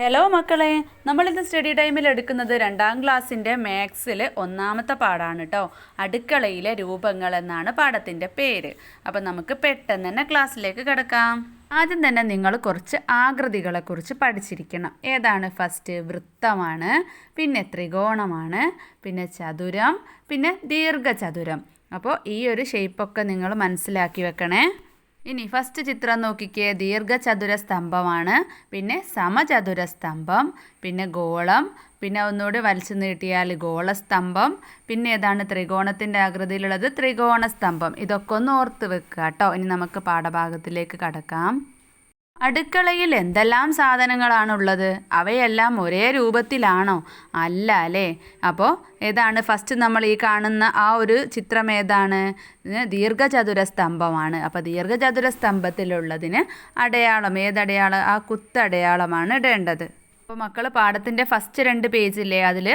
Hello മക്കളെ. നമ്മളിന്ന് study ടൈമിൽ എടുക്കുന്നത് രണ്ടാം ക്ലാസ്സിന്റെ മാത്സിൽ ഒന്നാമത്തെ പാടാണ് കേട്ടോ അടുക്കളയിലെ രൂപങ്ങൾ എന്നാണ് പാഠത്തിന്റെ പേര്. അപ്പം നമുക്ക് പെട്ടെന്ന് തന്നെ ക്ലാസ്സിലേക്ക് കിടക്കാം. ആദ്യം തന്നെ നിങ്ങൾ കുറച്ച് ആകൃതികളെക്കുറിച്ച് പഠിച്ചിരിക്കണം. ഏതാണ്? ഫസ്റ്റ് വൃത്തമാണ് പിന്നെ ത്രികോണമാണ് പിന്നെ ചതുരം പിന്നെ ദീർഘചതുരം. അപ്പോൾ ഈ ഒരു ഷേപ്പൊക്കെ നിങ്ങൾ മനസ്സിലാക്കി വെക്കണേ. ഇനി ഫസ്റ്റ് ചിത്രം നോക്കിക്കേ. ദീർഘചതുര സ്തംഭമാണ്. പിന്നെ സമചതുര സ്തംഭം പിന്നെ ഗോളം പിന്നെ ഒന്നുകൂടി വലിച്ചു നീട്ടിയാൽ ഗോളസ്തംഭം പിന്നെ ഏതാണ് ത്രികോണത്തിന്റെ ആകൃതിയിലുള്ളത്? ത്രികോണ സ്തംഭം ഇതൊക്കെ ഒന്ന് ഓർത്ത് വെക്കുക കേട്ടോ. ഇനി നമുക്ക് പാഠഭാഗത്തിലേക്ക് കടക്കാം. അടുക്കളയിൽ എന്തെല്ലാം സാധനങ്ങളാണുള്ളത്? അവയെല്ലാം ഒരേ രൂപത്തിലാണോ? അല്ല അല്ലേ? അപ്പോൾ ഏതാണ്? ഫസ്റ്റ് നമ്മൾ ഈ കാണുന്ന ആ ഒരു ചിത്രം ഏതാണ്? ദീർഘചതുര സ്തംഭമാണ് അപ്പോൾ ദീർഘചതുര സ്തംഭത്തിലുള്ളതിന് അടയാളം ഏതടയാളം? ആ കുത്തടയാളമാണ് ഇടേണ്ടത്. അപ്പോൾ മക്കൾ പാഠത്തിന്റെ ഫസ്റ്റ് രണ്ട് പേജില്ലേ? അതിൽ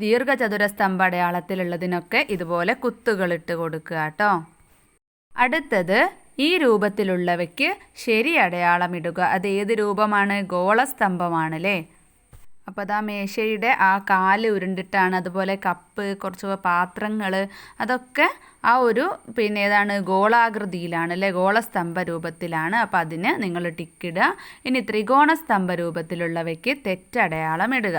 ദീർഘചതുര സ്തംഭ അടയാളത്തിലുള്ളതിനൊക്കെ ഇതുപോലെ കുത്തുകൾ ഇട്ട് കൊടുക്കുക കേട്ടോ. അടുത്തത് ഈ രൂപത്തിലുള്ളവയ്ക്ക് ശരി അടയാളമിടുക അത് ഏത് രൂപമാണ്? ഗോളസ്തംഭമാണ് അല്ലേ അപ്പോൾ അതാ മേശയുടെ ആ കാൽ ഉരുണ്ടിട്ടാണ് അതുപോലെ കപ്പ് കുറച്ച് പാത്രങ്ങൾ അതൊക്കെ ആ ഒരു പിന്നെ ഏതാണ്? ഗോളാകൃതിയിലാണ് അല്ലേ ഗോളസ്തംഭ രൂപത്തിലാണ്. അപ്പോൾ അതിന് നിങ്ങൾ ടിക്കിടുക ഇനി ത്രികോണ സ്തംഭ രൂപത്തിലുള്ളവയ്ക്ക് തെറ്റടയാളം ഇടുക.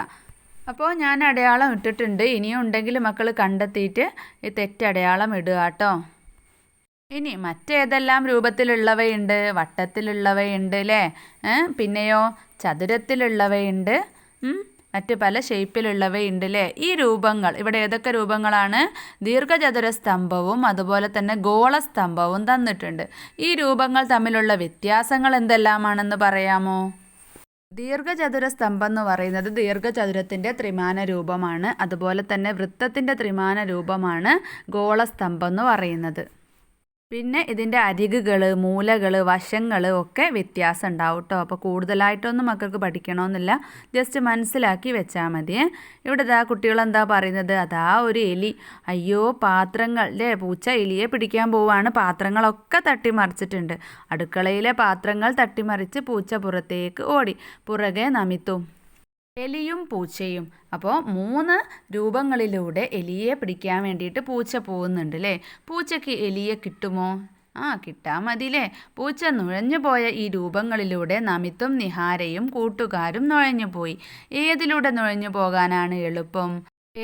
അപ്പോൾ ഞാൻ അടയാളം ഇട്ടിട്ടുണ്ട്. ഇനിയും ഉണ്ടെങ്കിൽ മക്കൾ കണ്ടെത്തിയിട്ട് ഈ തെറ്റടയാളം ഇടുക കേട്ടോ. ഇനി മറ്റേതെല്ലാം രൂപത്തിലുള്ളവയുണ്ട്? വട്ടത്തിലുള്ളവയുണ്ട് അല്ലേ പിന്നെയോ ചതുരത്തിലുള്ളവയുണ്ട്. മറ്റ് പല ഷേപ്പിലുള്ളവയുണ്ട് അല്ലേ ഈ രൂപങ്ങൾ ഇവിടെ ഏതൊക്കെ രൂപങ്ങളാണ്? ദീർഘചതുര സ്തംഭവും അതുപോലെ തന്നെ ഗോളസ്തംഭവും തന്നിട്ടുണ്ട്. ഈ രൂപങ്ങൾ തമ്മിലുള്ള വ്യത്യാസങ്ങൾ എന്തെല്ലാമാണെന്ന് പറയാമോ? ദീർഘചതുര സ്തംഭം എന്ന് പറയുന്നത് ദീർഘചതുരത്തിന്റെ ത്രിമാന രൂപമാണ്. അതുപോലെ തന്നെ വൃത്തത്തിന്റെ ത്രിമാന രൂപമാണ് ഗോളസ്തംഭം എന്ന് പറയുന്നത്. പിന്നെ ഇതിന്റെ അരികുകൾ മൂലകൾ വശങ്ങൾ ഒക്കെ വ്യത്യാസം ഉണ്ടാവും കേട്ടോ അപ്പോൾ കൂടുതലായിട്ടൊന്നും മക്കൾക്ക് പഠിക്കണമെന്നില്ല. ജസ്റ്റ് മനസ്സിലാക്കി വെച്ചാൽ മതി. ഇവിടെ ഇതാ കുട്ടികളെന്താ പറയുന്നത്? അതാ ഒരു എലി. അയ്യോ പാത്രങ്ങൾ അല്ലേ പൂച്ച എലിയെ പിടിക്കാൻ പോവാണ്. പാത്രങ്ങളൊക്കെ തട്ടിമറിച്ചിട്ടുണ്ട്. അടുക്കളയിലെ പാത്രങ്ങൾ തട്ടിമറിച്ച് പൂച്ച പുറത്തേക്ക് ഓടി. പുറകെ നമിത്തും. എലിയും പൂച്ചയും. അപ്പോൾ മൂന്ന് രൂപങ്ങളിലൂടെ എലിയെ പിടിക്കാൻ വേണ്ടിയിട്ട് പൂച്ച പോകുന്നുണ്ട് അല്ലേ പൂച്ചയ്ക്ക് എലിയെ കിട്ടുമോ? ആ കിട്ടാൻ മതിലേ പൂച്ച നുഴഞ്ഞു പോയ ഈ രൂപങ്ങളിലൂടെ നമിത്തും നിഹാരയും കൂട്ടുകാരും നുഴഞ്ഞു പോയി. ഏതിലൂടെ നുഴഞ്ഞു പോകാനാണ് എളുപ്പം?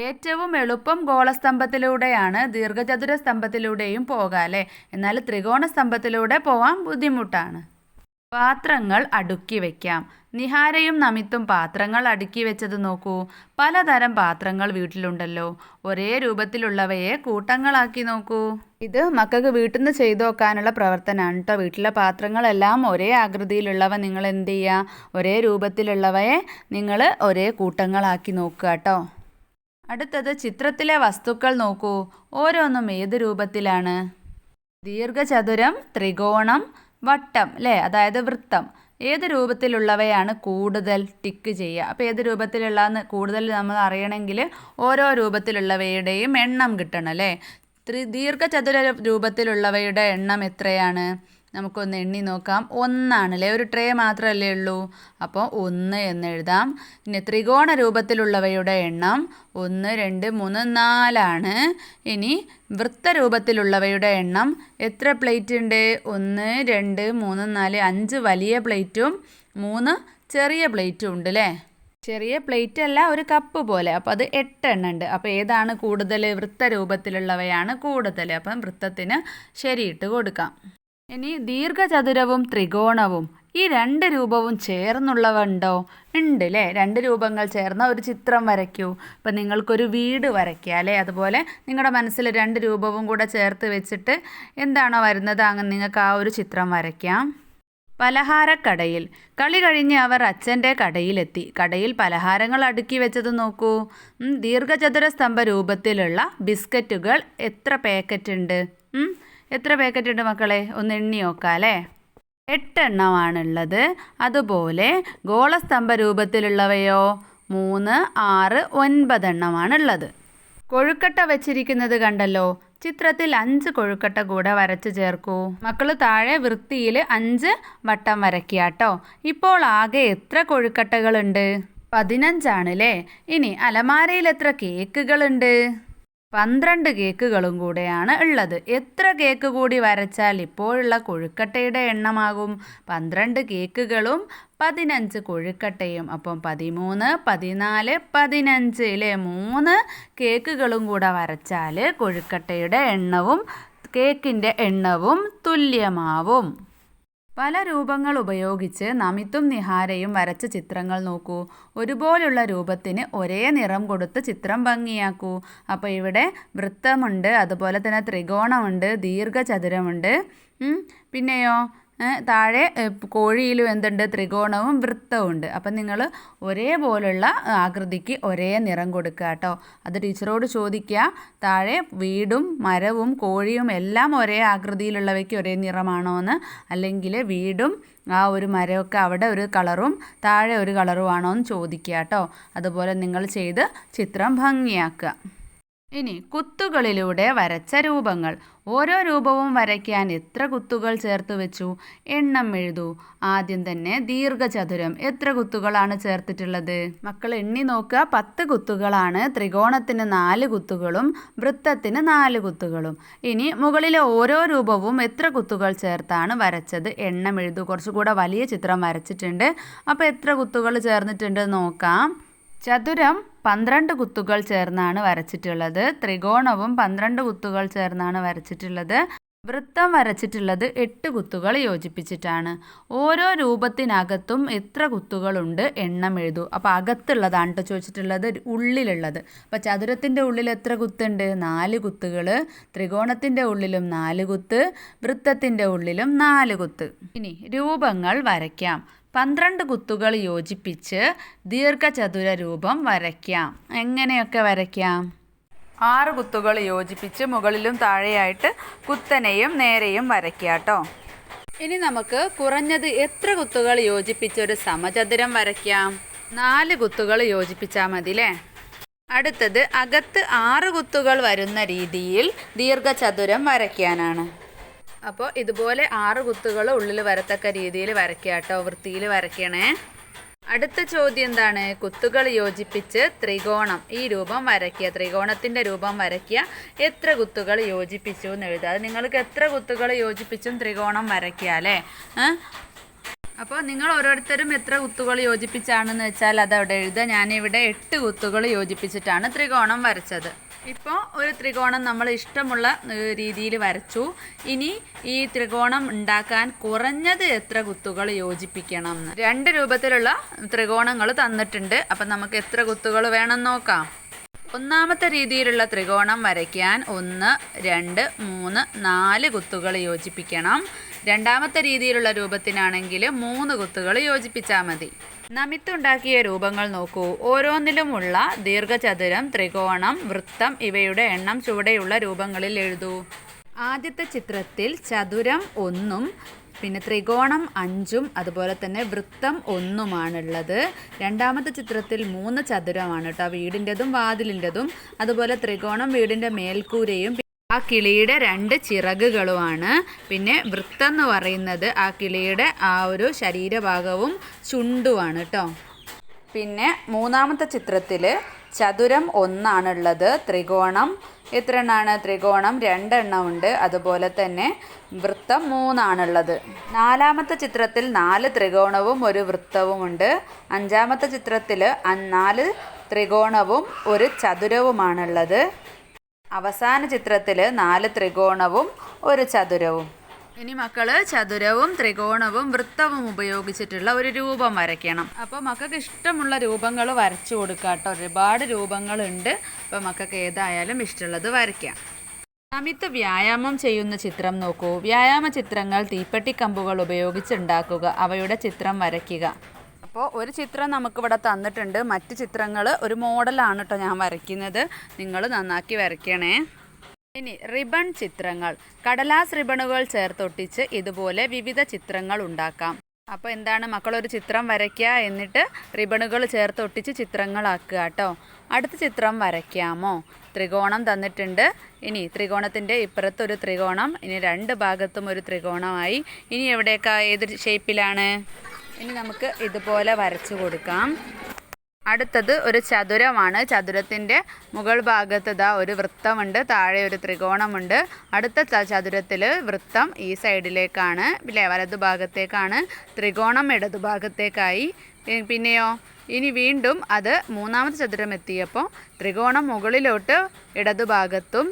ഏറ്റവും എളുപ്പം ഗോളസ്തംഭത്തിലൂടെയാണ് ദീർഘചതുര സ്തംഭത്തിലൂടെയും പോകാം അല്ലേ എന്നാൽ ത്രികോണ സ്തംഭത്തിലൂടെ പോവാൻ ബുദ്ധിമുട്ടാണ്. പാത്രങ്ങൾ അടുക്കി വയ്ക്കാം നിഹാരയും നമിത്തും പാത്രങ്ങൾ അടുക്കി വെച്ചത് നോക്കൂ. പലതരം പാത്രങ്ങൾ വീട്ടിലുണ്ടല്ലോ. ഒരേ രൂപത്തിലുള്ളവയെ കൂട്ടങ്ങളാക്കി നോക്കൂ. ഇത് മക്കൾക്ക് വീട്ടിൽ നിന്ന് ചെയ്തു നോക്കാനുള്ള പ്രവർത്തനമാണ് കേട്ടോ വീട്ടിലെ പാത്രങ്ങളെല്ലാം ഒരേ ആകൃതിയിലുള്ളവ നിങ്ങൾ എന്ത് ചെയ്യുക ഒരേ രൂപത്തിലുള്ളവയെ നിങ്ങൾ ഒരേ കൂട്ടങ്ങളാക്കി നോക്കുക കേട്ടോ അടുത്തത് ചിത്രത്തിലെ വസ്തുക്കൾ നോക്കൂ. ഓരോന്നും ഏത് രൂപത്തിലാണ്? ദീർഘചതുരം ത്രികോണം വട്ടം അല്ലേ അതായത് വൃത്തം. ഏത് രൂപത്തിലുള്ളവയാണ് കൂടുതൽ ടിക്ക് ചെയ്യുക? അപ്പോൾ ഏത് രൂപത്തിലുള്ളതെന്ന് കൂടുതൽ നമ്മൾ അറിയണമെങ്കിൽ ഓരോ രൂപത്തിലുള്ളവയുടെയും എണ്ണം കിട്ടണം അല്ലേ ത്രി ദീർഘചതുര രൂപത്തിലുള്ളവയുടെ എണ്ണം എത്രയാണ്? നമുക്കൊന്ന് എണ്ണി നോക്കാം. ഒന്നാണല്ലേ? ഒരു ട്രേ മാത്രമല്ലേ ഉള്ളൂ. അപ്പോൾ ഒന്ന് എന്ന് എഴുതാം ഇനി ത്രികോണ രൂപത്തിലുള്ളവയുടെ എണ്ണം ഒന്ന് രണ്ട് മൂന്ന് നാലാണ്. ഇനി വൃത്തരൂപത്തിലുള്ളവയുടെ എണ്ണം എത്ര പ്ലേറ്റ് ഉണ്ട്? ഒന്ന് രണ്ട് മൂന്ന് നാല് അഞ്ച് വലിയ പ്ലേറ്റും മൂന്ന് ചെറിയ പ്ലേറ്റും ഉണ്ട് അല്ലേ? ചെറിയ പ്ലേറ്റ് അല്ല ഒരു കപ്പ് പോലെ. അപ്പോൾ അത് എട്ടെണ്ണം ഉണ്ട്. അപ്പോൾ ഏതാണ് കൂടുതൽ വൃത്തരൂപത്തിലുള്ളവയാണ് കൂടുതൽ. അപ്പം വൃത്തത്തിന് ശരിയിട്ട് കൊടുക്കാം. ഇനി ദീർഘചതുരവും ത്രികോണവും ഈ രണ്ട് രൂപവും ചേർന്നുള്ളവ ഉണ്ടോ? അല്ലേ രണ്ട് രൂപങ്ങൾ ചേർന്ന ഒരു ചിത്രം വരയ്ക്കൂ. ഇപ്പം നിങ്ങൾക്കൊരു വീട് വരയ്ക്കുക അല്ലേ? അതുപോലെ നിങ്ങളുടെ മനസ്സിൽ രണ്ട് രൂപവും കൂടെ ചേർത്ത് വെച്ചിട്ട് എന്താണോ വരുന്നത്? അങ്ങനെ നിങ്ങൾക്ക് ആ ഒരു ചിത്രം വരയ്ക്കാം. പലഹാരക്കടയിൽ. കളി കഴിഞ്ഞ് അവർ അച്ഛന്റെ കടയിലെത്തി. കടയിൽ പലഹാരങ്ങൾ അടുക്കി വെച്ചത് നോക്കൂ. ദീർഘചതുര സ്തംഭ രൂപത്തിലുള്ള ബിസ്ക്കറ്റുകൾ എത്ര പാക്കറ്റ് ഉണ്ട്? എത്ര പാക്കറ്റ് ഉണ്ട് മക്കളെ? ഒന്ന് എണ്ണി നോക്കാം അല്ലേ? എട്ടെണ്ണമാണുള്ളത്. അതുപോലെ ഗോളസ്തംഭ രൂപത്തിലുള്ളവയോ മൂന്ന് ആറ് ഒൻപതെണ്ണമാണുള്ളത്. കൊഴുക്കട്ട വെച്ചിരിക്കുന്നത് കണ്ടല്ലോ? ചിത്രത്തിൽ അഞ്ച് കൊഴുക്കട്ട കൂടെ വരച്ച് ചേർക്കൂ. മക്കൾ താഴെ വൃത്തിയിൽ അഞ്ച് വട്ടം വരയ്ക്കാട്ടോ. ഇപ്പോൾ ആകെ എത്ര കൊഴുക്കട്ടകളുണ്ട്? പതിനഞ്ചാണല്ലേ? ഇനി അലമാരയിൽ എത്ര കേക്കുകളുണ്ട്? പന്ത്രണ്ട് കേക്കുകളും കൂടെയാണ് ഉള്ളത്. എത്ര കേക്ക് കൂടി വരച്ചാൽ ഇപ്പോഴുള്ള കൊഴുക്കട്ടയുടെ എണ്ണമാകും? പന്ത്രണ്ട് കേക്കുകളും പതിനഞ്ച് കൊഴുക്കട്ടയും. അപ്പം പതിമൂന്ന് പതിനാല് പതിനഞ്ച് ഇല്ലേ? മൂന്ന് കേക്കുകളും കൂടെ വരച്ചാൽ കൊഴുക്കട്ടയുടെ എണ്ണവും കേക്കിന്റെ എണ്ണവും തുല്യമാവും. പല രൂപങ്ങൾ ഉപയോഗിച്ച് നമിത്തും നിഹാരയും വരച്ച ചിത്രങ്ങൾ നോക്കൂ. ഒരുപോലുള്ള രൂപത്തിന് ഒരേ നിറം കൊടുത്ത് ചിത്രം ഭംഗിയാക്കൂ. അപ്പോൾ ഇവിടെ വൃത്തമുണ്ട് അതുപോലെ തന്നെ ത്രികോണമുണ്ട് ദീർഘചതുരമുണ്ട്. പിന്നെയോ? താഴെ കോഴിയിലും എന്തുണ്ട്? ത്രികോണവും വൃത്തവും ഉണ്ട്. അപ്പം നിങ്ങൾ ഒരേപോലുള്ള ആകൃതിക്ക് ഒരേ നിറം കൊടുക്കുക കേട്ടോ. അത് ടീച്ചറോട് ചോദിക്കുക. താഴെ വീടും മരവും കോഴിയും എല്ലാം ഒരേ ആകൃതിയിലുള്ളവയ്ക്ക് ഒരേ നിറമാണോ എന്ന് അല്ലെങ്കിൽ വീടും ആ ഒരു മരമൊക്കെ അവിടെ ഒരു കളറും താഴെ ഒരു കളറുമാണോ എന്ന് ചോദിക്കുക കേട്ടോ. അതുപോലെ നിങ്ങൾ ചെയ്ത് ചിത്രം ഭംഗിയാക്കുക. ഇനി കുത്തുകളിലൂടെ വരച്ച രൂപങ്ങൾ. ഓരോ രൂപവും വരയ്ക്കാൻ എത്ര കുത്തുകൾ ചേർത്ത് വെച്ചു? എണ്ണം എഴുതൂ. ആദ്യം തന്നെ ദീർഘചതുരം. എത്ര കുത്തുകളാണ് ചേർത്തിട്ടുള്ളത്? മക്കൾ എണ്ണി നോക്കുക. പത്ത് കുത്തുകളാണ്. ത്രികോണത്തിന് നാല് കുത്തുകളും വൃത്തത്തിന് നാല് കുത്തുകളും. ഇനി മുകളിലെ ഓരോ രൂപവും എത്ര കുത്തുകൾ ചേർത്താണ് വരച്ചത്? എണ്ണം എഴുതൂ. കുറച്ചുകൂടെ വലിയ ചിത്രം വരച്ചിട്ടുണ്ട്. അപ്പോൾ എത്ര കുത്തുകൾ ചേർന്നിട്ടുണ്ട് നോക്കാം. ചതുരം പന്ത്രണ്ട് കുത്തുകൾ ചേർന്നാണ് വരച്ചിട്ടുള്ളത്. ത്രികോണവും പന്ത്രണ്ട് കുത്തുകൾ ചേർന്നാണ് വരച്ചിട്ടുള്ളത്. വൃത്തം വരച്ചിട്ടുള്ളത് എട്ട് കുത്തുകൾ യോജിപ്പിച്ചിട്ടാണ്. ഓരോ രൂപത്തിനകത്തും എത്ര കുത്തുകളുണ്ട് എണ്ണം എഴുതൂ. അപ്പോൾ അകത്തുള്ളതാണ് കേട്ടോ ചോദിച്ചിട്ടുള്ളത് ഉള്ളിലുള്ളത്. അപ്പോൾ ചതുരത്തിന്റെ ഉള്ളിൽ എത്ര കുത്തുണ്ട്? നാല് കുത്തുകൾ. ത്രികോണത്തിന്റെ ഉള്ളിലും നാല് കുത്ത്. വൃത്തത്തിന്റെ ഉള്ളിലും നാല് കുത്ത്. ഇനി രൂപങ്ങൾ വരയ്ക്കാം. പന്ത്രണ്ട് കുത്തുകൾ യോജിപ്പിച്ച് ദീർഘചതുര രൂപം വരയ്ക്കാം. എങ്ങനെയൊക്കെ വരയ്ക്കാം? ആറ് കുത്തുകൾ യോജിപ്പിച്ച് മുകളിലും താഴെയായിട്ട് കുത്തനെയും നേരെയും വരയ്ക്കുക കേട്ടോ. ഇനി നമുക്ക് കുറഞ്ഞത് എത്ര കുത്തുകൾ യോജിപ്പിച്ച് ഒരു സമചതുരം വരയ്ക്കാം? നാല് കുത്തുകൾ യോജിപ്പിച്ചാൽ മതി അല്ലേ അടുത്തത് അകത്ത് ആറ് കുത്തുകൾ വരുന്ന രീതിയിൽ ദീർഘചതുരം വരയ്ക്കാനാണ്. അപ്പോൾ ഇതുപോലെ ആറ് കുത്തുകൾ ഉള്ളിൽ വരത്തക്ക രീതിയിൽ വരയ്ക്കുക കേട്ടോ വൃത്തിയിൽ വരയ്ക്കണേ. അടുത്ത ചോദ്യം എന്താണ്? കുത്തുകൾ യോജിപ്പിച്ച് ത്രികോണം ഈ രൂപം വരയ്ക്കുക ത്രികോണത്തിന്റെ രൂപം വരയ്ക്കുക എത്ര കുത്തുകൾ യോജിപ്പിച്ചു എന്ന് എഴുതുക. അത് നിങ്ങൾക്ക് എത്ര കുത്തുകൾ യോജിപ്പിച്ചും ത്രികോണം വരയ്ക്കുക അല്ലേ? അപ്പോൾ നിങ്ങൾ ഓരോരുത്തരും എത്ര കുത്തുകൾ യോജിപ്പിച്ചാണെന്ന് വെച്ചാൽ അത് അവിടെ എഴുതുക. ഞാനിവിടെ എട്ട് കുത്തുകൾ യോജിപ്പിച്ചിട്ടാണ് ത്രികോണം വരച്ചത്. ഇപ്പോൾ ഒരു ത്രികോണം നമ്മൾ ഇഷ്ടമുള്ള രീതിയിൽ വരച്ചു. ഇനി ഈ ത്രികോണം ഉണ്ടാക്കാൻ കുറഞ്ഞത് എത്ര കുത്തുകൾ യോജിപ്പിക്കണം രണ്ട് രൂപത്തിലുള്ള ത്രികോണങ്ങൾ തന്നിട്ടുണ്ട്. അപ്പം നമുക്ക് എത്ര കുത്തുകൾ വേണം നോക്കാം. ഒന്നാമത്തെ രീതിയിലുള്ള ത്രികോണം വരയ്ക്കാൻ ഒന്ന് രണ്ട് മൂന്ന് നാല് കുത്തുകൾ യോജിപ്പിക്കണം. രണ്ടാമത്തെ രീതിയിലുള്ള രൂപത്തിനാണെങ്കിൽ മൂന്ന് കുത്തുകൾ യോജിപ്പിച്ചാൽ മതി. നമിത്തുണ്ടാക്കിയ രൂപങ്ങൾ നോക്കൂ. ഓരോന്നിലുമുള്ള ദീർഘചതുരം ത്രികോണം വൃത്തം ഇവയുടെ എണ്ണം ചുവടെയുള്ള രൂപങ്ങളിൽ എഴുതൂ. ആദ്യത്തെ ചിത്രത്തിൽ ചതുരം ഒന്നും പിന്നെ ത്രികോണം അഞ്ചും അതുപോലെ തന്നെ വൃത്തം ഒന്നുമാണുള്ളത്. രണ്ടാമത്തെ ചിത്രത്തിൽ മൂന്ന് ചതുരമാണ് കേട്ടോ. വീടിന്റെതും വാതിലിന്റെതും അതുപോലെ ത്രികോണം വീടിന്റെ മേൽക്കൂരയും ആ കിളിയുടെ രണ്ട് ചിറകുകളുമാണ്. പിന്നെ വൃത്തം എന്ന് പറയുന്നത് ആ കിളിയുടെ ആ ഒരു ശരീരഭാഗവും ചുണ്ടുമാണ് കേട്ടോ പിന്നെ മൂന്നാമത്തെ ചിത്രത്തിൽ ചതുരം ഒന്നാണുള്ളത് ത്രികോണം. എത്ര എണ്ണമാണ് ത്രികോണം രണ്ടെണ്ണം ഉണ്ട്. അതുപോലെ തന്നെ വൃത്തം മൂന്നാണുള്ളത്. നാലാമത്തെ ചിത്രത്തിൽ നാല് ത്രികോണവും ഒരു വൃത്തവും ഉണ്ട്. അഞ്ചാമത്തെ ചിത്രത്തിൽ നാല് ത്രികോണവും ഒരു ചതുരവുമാണുള്ളത്. അവസാന ചിത്രത്തിൽ നാല് ത്രികോണവും ഒരു ചതുരവും. ഇനി മക്കൾ ചതുരവും ത്രികോണവും വൃത്തവും ഉപയോഗിച്ചിട്ടുള്ള ഒരു രൂപം വരയ്ക്കണം. അപ്പോൾ മക്കൾക്ക് ഇഷ്ടമുള്ള രൂപങ്ങൾ വരച്ചു കൊടുക്കുക കേട്ടോ ഒരുപാട് രൂപങ്ങളുണ്ട്. അപ്പോൾ മക്കൾക്ക് ഏതായാലും ഇഷ്ടമുള്ളത് വരയ്ക്കാം. അമിത് വ്യായാമം ചെയ്യുന്ന ചിത്രം നോക്കൂ. വ്യായാമ ചിത്രങ്ങൾ തീപ്പെട്ടിക്കമ്പുകൾ കമ്പുകൾ ഉണ്ടാക്കുക. അവയുടെ ചിത്രം വരയ്ക്കുക. അപ്പോൾ ഒരു ചിത്രം നമുക്കിവിടെ തന്നിട്ടുണ്ട്. മറ്റ് ചിത്രങ്ങൾ ഒരു മോഡലാണ് കേട്ടോ ഞാൻ വരയ്ക്കുന്നത്. നിങ്ങൾ നന്നാക്കി വരയ്ക്കണേ. ഇനി റിബൺ ചിത്രങ്ങൾ. കടലാസ് റിബണുകൾ ചേർത്തൊട്ടിച്ച് ഇതുപോലെ വിവിധ ചിത്രങ്ങൾ ഉണ്ടാക്കാം. അപ്പോൾ എന്താണ് മക്കളൊരു ചിത്രം വരയ്ക്കുക എന്നിട്ട് റിബണുകൾ ചേർത്ത് ഒട്ടിച്ച് ചിത്രങ്ങളാക്കുക കേട്ടോ അടുത്ത ചിത്രം വരയ്ക്കാമോ? ത്രികോണം തന്നിട്ടുണ്ട്. ഇനി ത്രികോണത്തിന്റെ ഇപ്പുറത്തൊരു ത്രികോണം ഇനി രണ്ട് ഭാഗത്തും ഒരു ത്രികോണമായി. ഇനി എവിടെയൊക്കെ ഏത് ഷേപ്പിലാണ് ഇനി നമുക്ക് ഇതുപോലെ വരച്ചു കൊടുക്കാം. അടുത്തത് ഒരു ചതുരമാണ്. ചതുരത്തിന്റെ മുകൾ ഭാഗത്ത് ഇതാ ഒരു വൃത്തമുണ്ട്. താഴെ ഒരു ത്രികോണമുണ്ട്. അടുത്ത ചതുരത്തിൽ വൃത്തം ഈ സൈഡിലേക്കാണ്. ഇല്ലേ വലതു ഭാഗത്തേക്കാണ്. ത്രികോണം ഇടതു ഭാഗത്തേക്കായി. പിന്നെയോ? ഇനി വീണ്ടും അത് മൂന്നാമത്തെ ചതുരം എത്തിയപ്പോൾ ത്രികോണം മുകളിലോട്ട് ഇടതു ഭാഗത്തും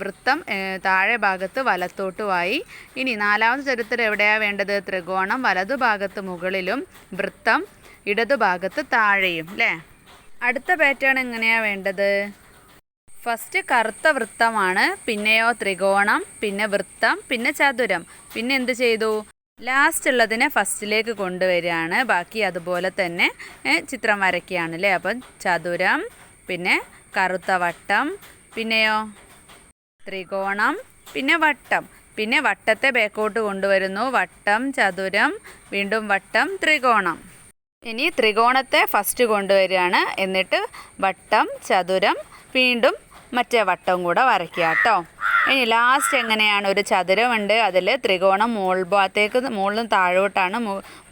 വൃത്തം താഴെ ഭാഗത്ത് വലത്തോട്ടുമായി. ഇനി നാലാമത് ചതുരത്തിൽ എവിടെയാണ് വേണ്ടത്? ത്രികോണം വലതു ഭാഗത്ത് മുകളിലും വൃത്തം ഇടതു ഭാഗത്ത് താഴെയും അല്ലേ അടുത്ത പാറ്റേൺ എങ്ങനെയാണ് വേണ്ടത്? ഫസ്റ്റ് കറുത്ത വൃത്തമാണ് പിന്നെയോ ത്രികോണം പിന്നെ വൃത്തം പിന്നെ ചതുരം. പിന്നെ എന്ത് ചെയ്തു? ലാസ്റ്റ് ഉള്ളതിനെ ഫസ്റ്റിലേക്ക് കൊണ്ടുവരികയാണ്. ബാക്കി അതുപോലെ തന്നെ ചിത്രം വരയ്ക്കുകയാണ് അല്ലേ അപ്പം ചതുരം പിന്നെ കറുത്ത വട്ടം പിന്നെയോ ത്രികോണം പിന്നെ വട്ടം. പിന്നെ വട്ടത്തെ ബേക്കോട്ട് കൊണ്ടുവരുന്നു. വട്ടം ചതുരം വീണ്ടും വട്ടം ത്രികോണം. ഇനി ത്രികോണത്തെ ഫസ്റ്റ് കൊണ്ടുവരികയാണ്. എന്നിട്ട് വട്ടം ചതുരം വീണ്ടും മറ്റേ വട്ടം കൂടെ വരയ്ക്കുക കേട്ടോ. ഇനി ലാസ്റ്റ് എങ്ങനെയാണ്? ഒരു ചതുരമുണ്ട്. അതിൽ ത്രികോണം മോൾ ഭാഗത്തേക്ക് മുകളിലും താഴോട്ടാണ്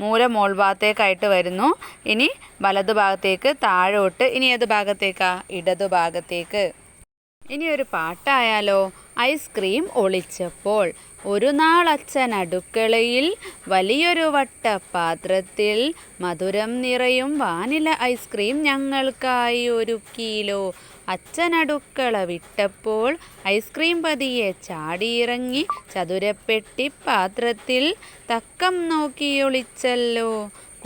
മൂല മോൾ ഭാഗത്തേക്കായിട്ട് വരുന്നു. ഇനി വലതു ഭാഗത്തേക്ക് താഴോട്ട്. ഇനി ഏത് ഭാഗത്തേക്കാ? ഇടതു ഭാഗത്തേക്ക് ഇനി ഒരു പാട്ടായാലോ. ഐസ്ക്രീം ഒളിച്ചപ്പോൾ ഒരു നാൾ അച്ഛൻ അടുക്കളയിൽ വലിയൊരു വട്ടപാത്രത്തിൽ മധുരം നിറയും വാനില ഐസ്ക്രീം ഞങ്ങൾക്കായി ഒരുക്കിയിലോ അച്ഛൻ അടുക്കള വിട്ടപ്പോൾ ഐസ്ക്രീം പതിയെ ചാടിയിറങ്ങി ചതുരപ്പെട്ടി പാത്രത്തിൽ തക്കം നോക്കി ഒളിച്ചല്ലോ.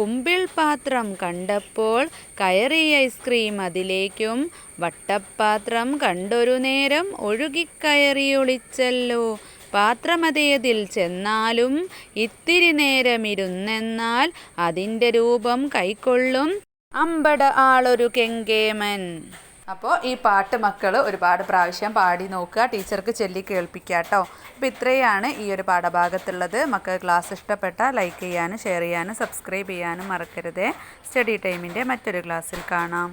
കുമ്പിൾ പാത്രം കണ്ടപ്പോൾ കയറി ഐസ്ക്രീം അതിലേക്കും. വട്ടപ്പാത്രം കണ്ടൊരു നേരം ഒഴുകിക്കയറി ഒളിച്ചല്ലോ. പാത്രമതേതിൽ ചെന്നാലും ഇത്തിരി നേരമിരുന്നെന്നാൽ അതിന്റെ രൂപം കൈക്കൊള്ളും. അമ്പട ആളൊരു കെങ്കേമൻ. അപ്പോൾ ഈ പാട്ട് മക്കൾ ഒരുപാട് പ്രാവശ്യം പാടി നോക്കുക ടീച്ചർക്ക് ചൊല്ലി കേൾപ്പിക്കുക കേട്ടോ. അപ്പോൾ ഇത്രയാണ് ഈ ഒരു പാഠഭാഗത്തുള്ളത്. മക്കൾ ക്ലാസ് ഇഷ്ടപ്പെട്ട ലൈക്ക് ചെയ്യാനും ഷെയർ ചെയ്യാനും സബ്സ്ക്രൈബ് ചെയ്യാനും മറക്കരുതേ. സ്റ്റഡി ടൈമിന്റെ മറ്റൊരു ക്ലാസ്സിൽ കാണാം.